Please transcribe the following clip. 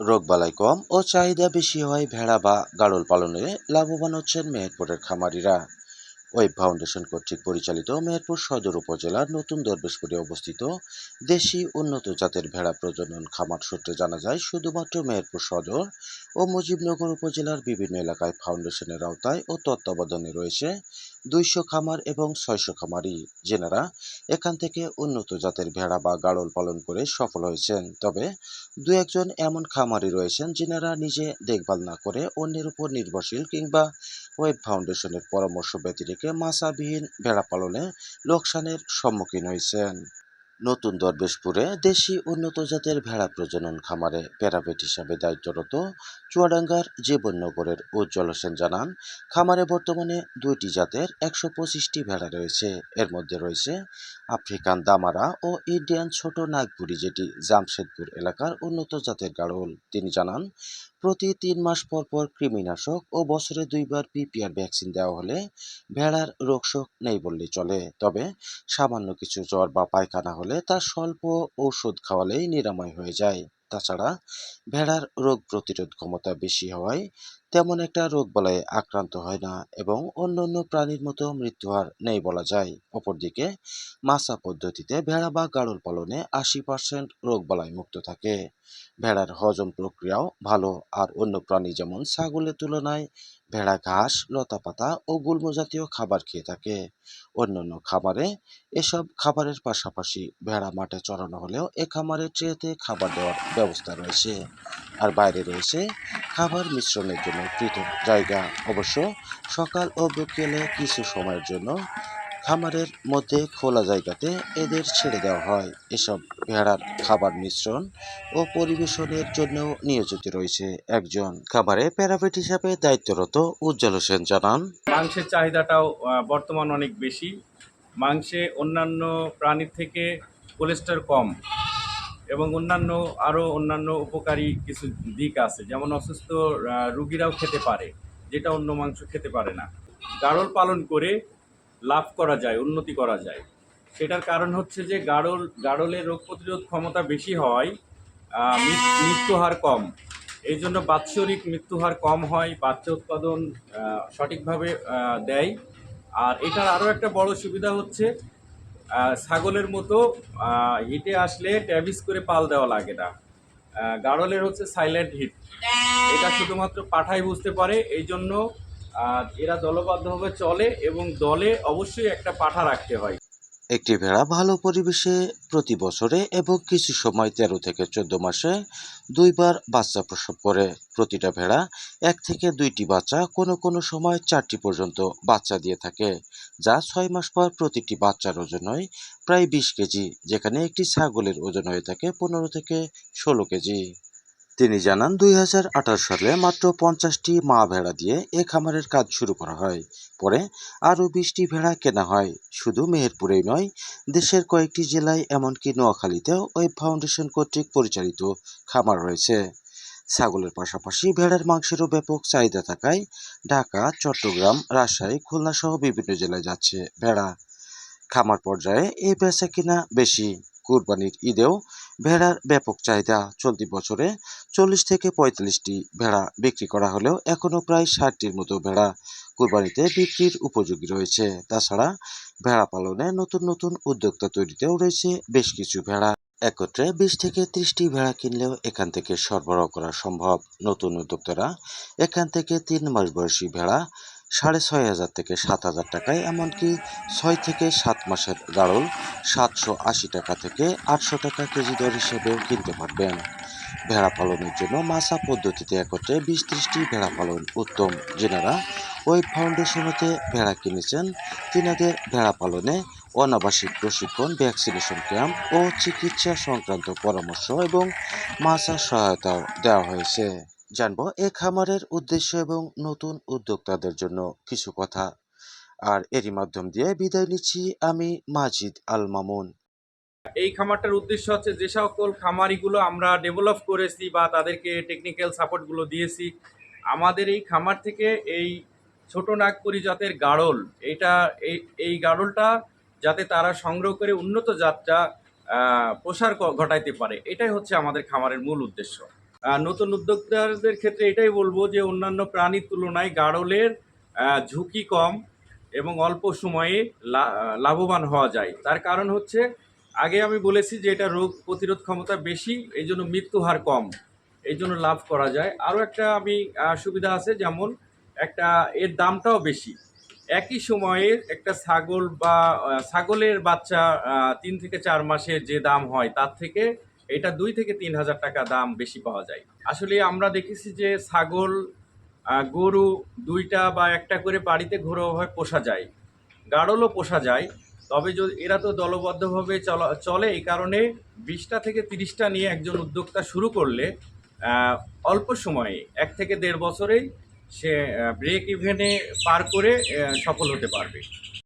রোগবালাই কম ও চাহিদা বেশি হয় ভেড়া বা গাড়ল পালনে লাভবান হচ্ছেন মেহেরপুরের খামারিরা। ওয়েব ফাউন্ডেশন কর্তৃক পরিচালিত মেহেরপুর সদর উপজেলার নতুন দরবেশপুরে অবস্থিত দেশি উন্নত জাতের ভেড়া প্রজনন খামার সূত্রে জানা যায়, শুধুমাত্র মেহেরপুর সদর ও মুজিবনগর উপজেলার বিভিন্ন এলাকায় ফাউন্ডেশনের আওতায় ও তত্ত্বাবধানে রয়েছে দুইশো খামার এবং ছয়শো খামারি জেনারা এখান থেকে উন্নত জাতের ভেড়া বা গাড়ল পালন করে সফল হয়েছেন। তবে দু একজন এমন খামারি রয়েছেন যিনারা নিজে দেখভাল না করে অন্যের উপর নির্ভরশীল কিংবা ওয়েব ফাউন্ডেশনের পরামর্শ ব্যতিরেকে মাসাবিহীন ভেড়া পালনে লোকসানের সম্মুখীন হয়েছেন। নতুন দরবেশপুরে দেশি উন্নত জাতের ভেড়া প্রজনন খামারে প্যারাভেট হিসাবে দায়িত্বরত চুয়াডাঙ্গার জীবননগরের উজ্জ্বল হোসেন জানান, খামারে বর্তমানে দুইটি জাতের একশো পঁচিশটি ভেড়া রয়েছে। এর মধ্যে রয়েছে আফ্রিকান দামারা ও ইন্ডিয়ান ছোট নাগপুরি, যেটি জামশেদপুর এলাকার উন্নত জাতের গাড়ল। তিনি জানান প্রতি তিন মাস পর পর কৃমিনাশক ও বছরে দুইবার পিপিআর ভ্যাকসিন দেওয়া হলে ভেড়ার রোগ শোক নেই বললেই চলে। তবে সামান্য কিছু জ্বর বা পায়খানা হলে তার স্বল্প ঔষধ খাওয়ালেই নিরাময় হয়ে যায়। তাছাড়া ভেড়ার রোগ প্রতিরোধ ক্ষমতা বেশি হওয়ায় তেমন একটা রোগ বলায় আক্রান্ত হয় না এবং অন্যান্য প্রাণীর মতো মৃত্যুহার নেই বলা যায়। অপরদিকে মাসা পদ্ধতিতে ভেড়া বা গাড়ল পালনে আশি পার্সেন্ট রোগ বলায় মুক্ত থাকে। ভেড়ার হজম প্রক্রিয়াও ভালো আর অন্য প্রাণী যেমন ছাগলের তুলনায় ভেড়া ঘাস, লতাপাতা ও গুল্ম জাতীয় খাবার খেয়ে থাকে। অন্যান্য খাবারে এসব খাবারের পাশাপাশি ভেড়া মাঠে চড়ানো হলেও এ খামারে ট্রেতে খাবার দেওয়ার ব্যবস্থা রয়েছে। আর বাইরে রয়েছে খাবার মিশ্রণের জন্য পৃথক জায়গা। অবশ্য সকাল ও বিকেলে কিছু সময়ের জন্য খামারের মধ্যে খোলা জায়গাতে এদের ছেড়ে দেওয়া হয়। এসব ভেড়ার খাবার মিশ্রণ ও পরিবেশনের জন্য নিয়োজিত রয়েছে। একজন খাবারে প্যারাপেট হিসাবে দায়িত্বরত উজ্জ্বল হোসেন জানান, মাংসের চাহিদাটাও বর্তমান অনেক বেশি। মাংসে অন্যান্য প্রাণীর থেকে কোলেস্টার কম। এবং অন্যান্য আরও অন্যান্য উপকারী কিছু দিক আছে। যেমন অসুস্থ রুগীরাও খেতে পারে, যেটা অন্য মাংস খেতে পারে না। গাড়ল পালন করে লাভ করা যায়, উন্নতি করা যায়। সেটার কারণ হচ্ছে যে গাড়ল গাড়লের রোগ প্রতিরোধ ক্ষমতা বেশি মৃত- মৃত্যুহার কম। এই জন্য বাৎসরিক মৃত্যুহার কম হয় বাচ্চা উৎপাদন সঠিকভাবে দেয়। আর এটার আরও একটা বড় সুবিধা হচ্ছে ছাগলের মতো হিটে আসলে ট্যাবিস করে পাল দেওয়া লাগে না। গাড়লের হচ্ছে সাইলেন্ট হিট এটা শুধুমাত্র পাঠাই বুঝতে পারে, এই জন্য এরা দলবদ্ধভাবে চলে এবং দলে অবশ্যই একটা পাঠা রাখতে হয়। একটি ভেড়া ভালো পরিবেশে প্রতি বছরে এবং কিছু সময় তেরো থেকে চোদ্দ মাসে দুইবার বাচ্চা প্রসব করে। প্রতিটা ভেড়া এক থেকে দুইটি বাচ্চা কোনো কোনো সময় চারটি পর্যন্ত বাচ্চা দিয়ে থাকে, যা ছয় মাস পর প্রতিটি বাচ্চার ওজন হয় প্রায় বিশ কেজি, যেখানে একটি ছাগলের ওজন হয়ে থাকে পনেরো থেকে ষোলো কেজি। তিনি জানান, দুই হাজার আঠারো সালে মাত্র পঞ্চাশটি মা ভেড়া দিয়ে এ খামারের কাজ শুরু করা হয়। পরে আরও বিশটি ভেড়া কেনা হয়। শুধু মেহেরপুরেই নয়, দেশের কয়েকটি জেলায়, এমনকি নোয়াখালীতেও ওয়েব ফাউন্ডেশন কর্তৃক পরিচালিত খামার রয়েছে। ছাগলের পাশাপাশি ভেড়ার মাংসেরও ব্যাপক চাহিদা থাকায় ঢাকা, চট্টগ্রাম, রাজশাহী, খুলনাসহ বিভিন্ন জেলায় যাচ্ছে ভেড়া। খামার পর্যায়ে এই বেচা কিনা বেশি। কুরবানির ঈদেও ভেড়ার ব্যাপক চাহিদা চলতি বছরে চল্লিশ থেকে পঁয়তাল্লিশটি ভেড়া বিক্রি করা হলেও এখনও প্রায় ষাটটির মতো ভেড়া কোরবানিতে বিক্রির উপযোগী রয়েছে। তাছাড়া ভেড়া পালনে নতুন নতুন উদ্যোক্তা তৈরিতেও রয়েছে বেশ কিছু ভেড়া। একত্রে বিশ থেকে ত্রিশটি ভেড়া কিনলেও এখান থেকে সরবরাহ করা সম্ভব। নতুন উদ্যোক্তারা এখান থেকে তিন মাস বয়সী ভেড়া সাড়ে ছয় হাজার থেকে সাত হাজার টাকায়, এমনকি ছয় থেকে সাত মাসের গাড়ল সাতশো আশি টাকা থেকে আটশো টাকা কেজি দর হিসেবেও কিনতে পারবেন। ভেড়া পালনের জন্য মাসা পদ্ধতিতে একত্রে বিশ ত্রিশটি ভেড়া পালন উত্তম। যেনারা ওই ফাউন্ডেশন হতে ভেড়া কিনেছেন, তিনাদের ভেড়া পালনে অনাবাসিক প্রশিক্ষণ, ভ্যাকসিনেশন ক্যাম্প ও চিকিৎসা সংক্রান্ত পরামর্শ এবং মাসা সহায়তাও দেওয়া হয়েছে। জানব এ খামারের উদ্দেশ্য এবং নতুন উদ্যোক্তাদের জন্য কিছু কথা। আর এরই মাধ্যম দিয়ে বিদায় নিচ্ছি আমি মাজিদ আল মামুন। এই খামারটার উদ্দেশ্য হচ্ছে যে সকল খামারিগুলো আমরা ডেভেলপ করেছি বা তাদেরকে টেকনিক্যাল সাপোর্টগুলো দিয়েছি, আমাদের এই খামার থেকে এই ছোট নাগপুরি জাতের গাড়ল এইটা এই এই গাড়লটা যাতে তারা সংগ্রহ করে উন্নত জাতটা প্রসার ঘটাইতে পারে, এটাই হচ্ছে আমাদের খামারের মূল উদ্দেশ্য। নতুন উদ্যোক্তাদের ক্ষেত্রে এটাই বলব যে অন্যান্য প্রাণীর তুলনায় গাড়লের ঝুঁকি কম এবং অল্প সময়ে লাভবান হওয়া যায়। তার কারণ হচ্ছে, আগে আমি বলেছি যে এটা রোগ প্রতিরোধ ক্ষমতা বেশি এই জন্য মৃত্যু হার কম এই জন্য লাভ করা যায়। আরও একটা আমি সুবিধা আছে, যেমন একটা এর দামটাও বেশি। একই সময়ে একটা ছাগল বা ছাগলের বাচ্চা তিন থেকে চার মাসে যে দাম হয়, তার থেকে এটা দুই থেকে তিন হাজার টাকা দাম বেশি পাওয়া যায়। আসলে আমরা দেখেছি যে ছাগল গরু দুইটা বা একটা করে বাড়িতে ঘরোয়াভাবে পোষা যায়। গাড়লও পোষা যায়। তবে যদি এরা তো দলবদ্ধভাবে চলা, চলে এই কারণে বিশটা থেকে তিরিশটা নিয়ে একজন উদ্যোক্তা শুরু করলে অল্প সময়ে, এক থেকে দেড় বছরেই সে ব্রেক ইভেনে পার করে সফল হতে পারবে।